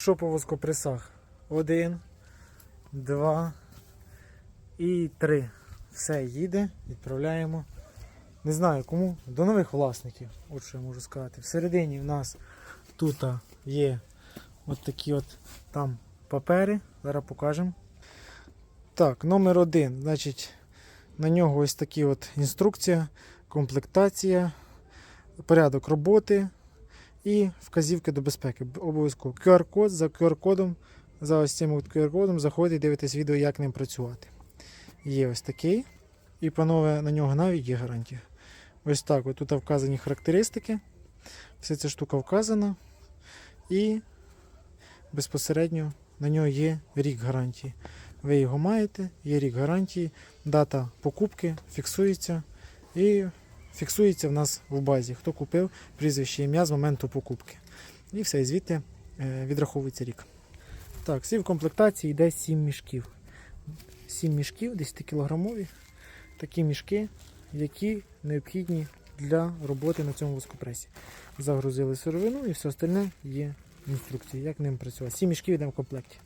Що по воскопресах? Один, два і три. Все їде, відправляємо. Не знаю кому, до нових власників. От що я можу сказати. Всередині в нас тут є от такі от там папери. Зараз покажемо. Так, номер один. Значить, на нього ось такі от інструкція, комплектація, порядок роботи і вказівки до безпеки. Обов'язково QR-код за QR-кодом. За ось цим QR-кодом заходите і дивитесь відео, як ним працювати. Є ось такий. І, панове, на нього навіть є гарантія. Ось так. От тут вказані характеристики. Вся ця штука вказана. І безпосередньо на нього є рік гарантії. Ви його маєте, є рік гарантії, дата покупки фіксується і фіксується в нас в базі. Хто купив прізвище ім'я з моменту покупки. І все, і звідти е, відраховується рік. Так, всі в комплектації йде 7 мішків. 7 мішків, 10 кілограмові. Такі мішки, які необхідні для роботи на цьому воскопресі. Загрузили сировину і все остальне є в інструкції, як ним працювати. 7 мішків йде в комплекті.